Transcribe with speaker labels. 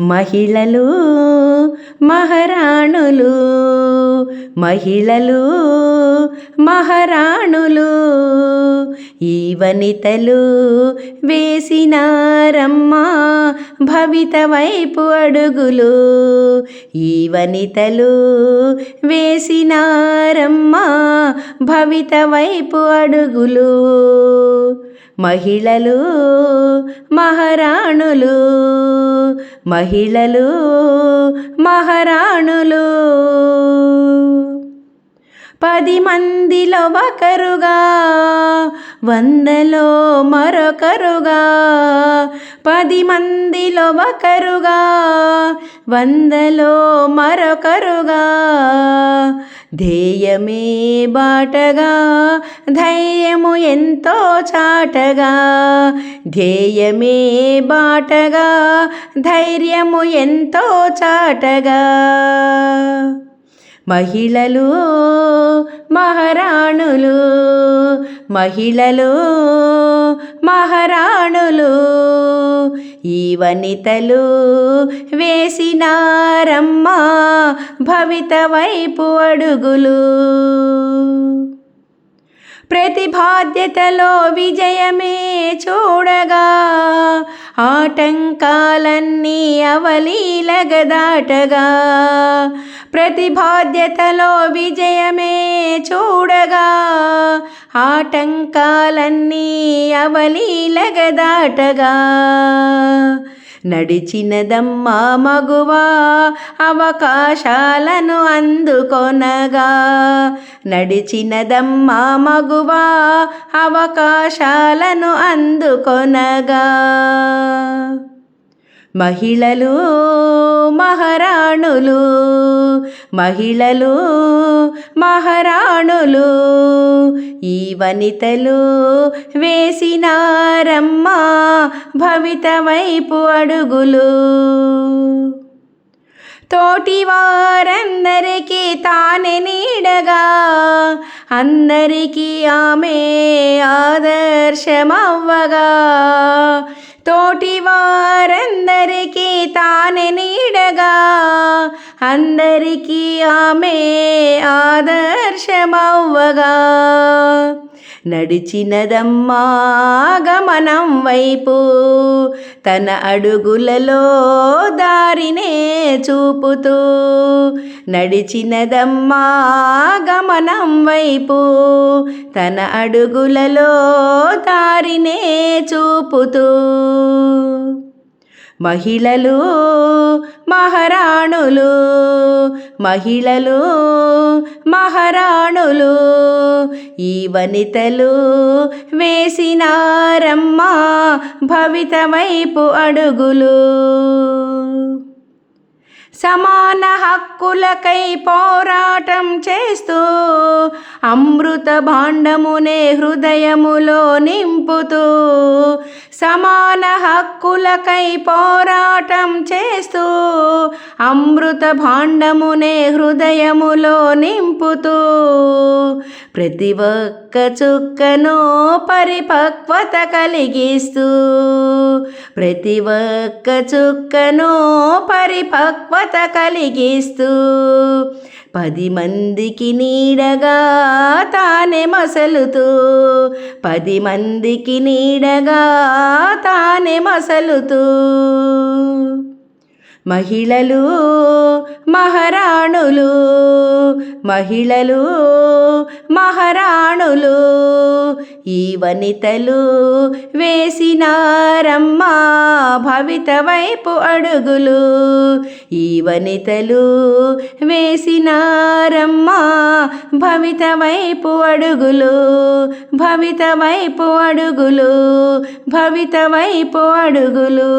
Speaker 1: మహిళలు మహారాణులు మహిళలు మహారాణులు. ఈ వనితలు వేసినారమ్మా భవిత వైపు అడుగులు. ఈ వనితలు వేసినారమ్మా భవిత వైపు అడుగులు. మహిళలు మహారాణులు. మహిళలు మహారాణులు. పది మందిలో ఒకరుగా వందలో మరొకరుగా. పది మందిలో ఒకరుగా వందలో మరొకరుగా. ధ్యేయమే బాటగా ధైర్యము ఎంతో చాటగా. ధ్యేయమే బాటగా ధైర్యము ఎంతో చాటగా. మహిళలు మహారాణులు మహిళలు మహారాణులు. ఈ వనితలు వేసినారమ్మా భవిత వైపు అడుగులు. ప్రతి బాధ్యతలో విజయమే చూడగా ఆటంకాలన్నీ అవలీలగదాటగా ప్రతి బాధ్యతలో విజయమే చూడగా ఆటంకాలన్నీ అవలీలగదాటగా. నడిచినదమ్మా మగువా అవకాశాలను అందుకొనగా. నడిచినదమ్మా మగువా అవకాశాలను అందుకొనగా. మహిళలు మహారాణులు మహిళలు మహారాణులు ఈ వనితలు వేసినారమ్మా భవిత వైపు అడుగులు. తోటి వారందరికీ తానే నీడగా అందరికీ ఆమె ఆదర్శమవ్వగా. తోటి వారందరికీ తానే నీడగా అందరికీ ఆమె ఆదర్శమవ్వగా నడిచినదమ్మా గమనం వైపు. తన అడుగులలో దారినే చూపుతూ నడిచినదమ్మా గమనం వైపు. తన అడుగులలో దారినే చూపుతూ. మహిళలు మహారాణులు మహిళలు మహారాణులు ఈ వనితలు వేసినారమ్మా భవితవైపు అడుగులు. సమాన హక్కులకై పోరాటం చేస్తూ అమృత భాండమునే హృదయములో నింపుతూ సమాన హక్కులకై పోరాటం చేస్తూ అమృత భాండమునే హృదయములో నింపుతూ ప్రతి ఒక్క చుక్కను పరిపక్వత కలిగిస్తూ ప్రతి ఒక్క చుక్కను పరిపక్వత కలిగిస్తూ పది మందికి నీడగా తానే మసలుతూ పది మందికి నీడగా తానే మసలుతూ. మహిళలు మహారాణులు మహిళలు మహారాణులు ఈ వనితలు వేసినారమ్మా భవిత వైపు అడుగులు. ఈ వనితలు వేసినారమ్మా భవిత వైపు అడుగులు. భవిత వైపు అడుగులు భవిత వైపు అడుగులు.